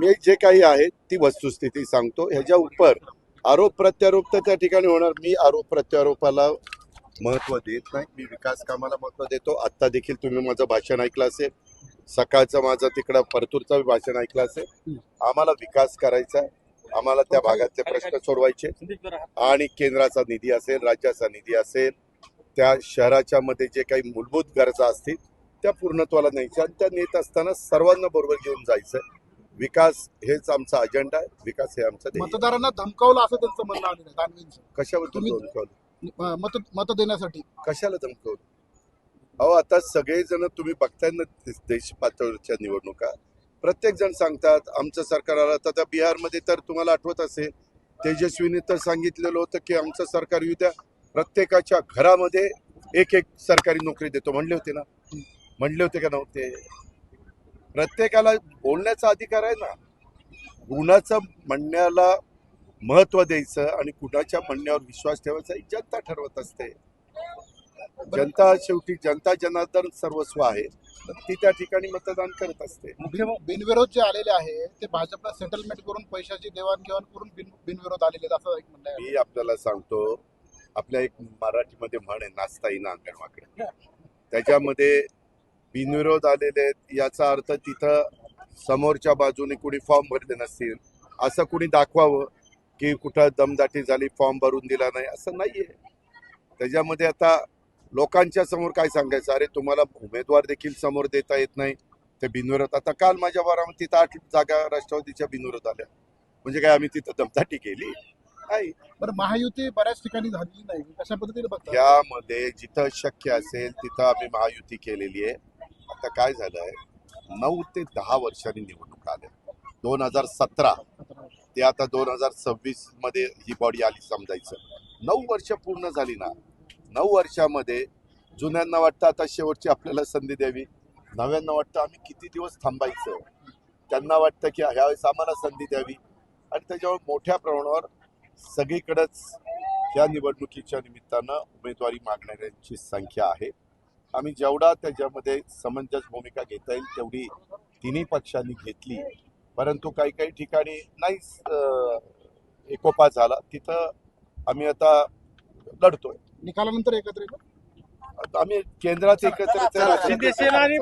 मी जे काही आहे ती वस्तुस्थिती सांगतो. ह्याच्या उपर आरोप प्रत्यारोप तर त्या ठिकाणी होणार. मी आरोप प्रत्यारोपाला महत्त्व देत नाही. मी विकास कामाला महत्त्व देतो. आत्ता देखील तुम्ही माझं भाषण ऐकलं असेल. सकाळचं माझं तिकडं परतूरचं भाषण ऐकलं असेल. आम्हाला विकास करायचा आहे. आम्हाला त्या भागातले प्रश्न सोडवायचे आणि केंद्राचा निधी असेल राज्याचा निधी असेल त्या शहराच्या मध्ये जे काही मूलभूत गरजा असतील त्या पूर्णत्वाला न्यायच्या आणि त्या नेत असताना सर्वांना बरोबर घेऊन जायचं विकास हेच आमचा अजेंडा आहे. विकास हे आमचं ध्येय आहे. मतदारांना धमकावलं असं त्यांचं म्हणणं आलेलं आहे दानवेंचं. कशावर तुम्ही- धमकावलं? मत मत देण्यासाठी. कशाला धमकावलं? अहो आता सगळेजण तुम्ही बघताय ना देश- देश पातळीवरच्या निवडणुका. प्रत्येक जण सांगतात आमचं सरकार आलं तर आता बिहारमध्ये तर तुम्हाला आठवत असेल तेजस्वीने तर सांगितलेलं होतं की आमचं सरकार येऊ द्या. प्रत्येकाच्या घरामध्ये एक एक सरकारी नोकरी देतो. म्हणले होते ना? म्हणले होते का नव्हते? प्रत्येकाला बोलण्याचा अधिकार आहे ना. कुणाचं म्हणण्याला महत्त्व द्यायचं आणि कुणाच्या म्हणण्यावर विश्वास ठेवायचा ही जनता ठरवत असते. जनता शेवटी जनता जनार्दन सर्वस्व आहे. ती त्या ठिकाणी मतदान करत असते. बिन- बिनविरोध जे आलेले आहे ते भाजपला सेटलमेंट करून पैशाची देवाणघेवाण करून बिन बिनविरोध आलेले असं एक म्हणणं मी आपल्याला सांगतो आपल्या एक मराठीमध्ये म्हण आहे नाचता येईना अंगणवाकडे. त्याच्यामध्ये बिनविरोध आलेले आहेत याचा अर्थ तिथं समोरच्या बाजूने कुणी फॉर्म भरले नसतील. असं कुणी दाखवावं की कुठं दमदाटी झाली फॉर्म भरून दिला नाही असं नाहीये. त्याच्यामध्ये आता लोकांच्या समोर काय सांगायचं? अरे तुम्हाला उमेदवार देखील समोर देता येत नाही. ते बिनविरोध. आता काल माझ्या बारामतीत आठ जागा राष्ट्रवादीच्या बिनविरोध आल्या. म्हणजे काय आम्ही तिथं दमदाटी केली? नाही. बरं महायुती बऱ्याच ठिकाणी झालेली नाही. कशा पद्धतीने बघता यामध्ये जिथं शक्य असेल तिथं आम्ही महायुती केलेली आहे. आता काय झालं आहे नऊ ते दहा वर्षांनी निवडणुका आल्या. दोन हजार सतरा. ते आता दोन हजार सव्वीसमध्ये ही बॉडी आली समजायचं. नऊ वर्ष पूर्ण झाली ना. नऊ वर्षामध्ये जुन्यांना वाटतं आता शेवटची आपल्याला संधी द्यावी. नव्यांना वाटतं आम्ही किती दिवस थांबायचं? त्यांना वाटतं की ह्यावेळेस आम्हाला संधी द्यावी. आणि त्याच्यावर मोठ्या प्रमाणावर सगळीकडेच या निवडणुकीच्या निमित्तानं उमेदवारी मागणाऱ्यांची संख्या आहे. आम्ही जेवढा त्याच्यामध्ये समंजस भूमिका घेता येईल तेवढी तिन्ही पक्षांनी घेतली. परंतु काही काही ठिकाणी नाहीच अं, एकोपा झाला. तिथं आम्ही आता लढतोय. निकालानंतर एकत्र आम्ही केंद्रात एकत्र शिंदे सेना आणि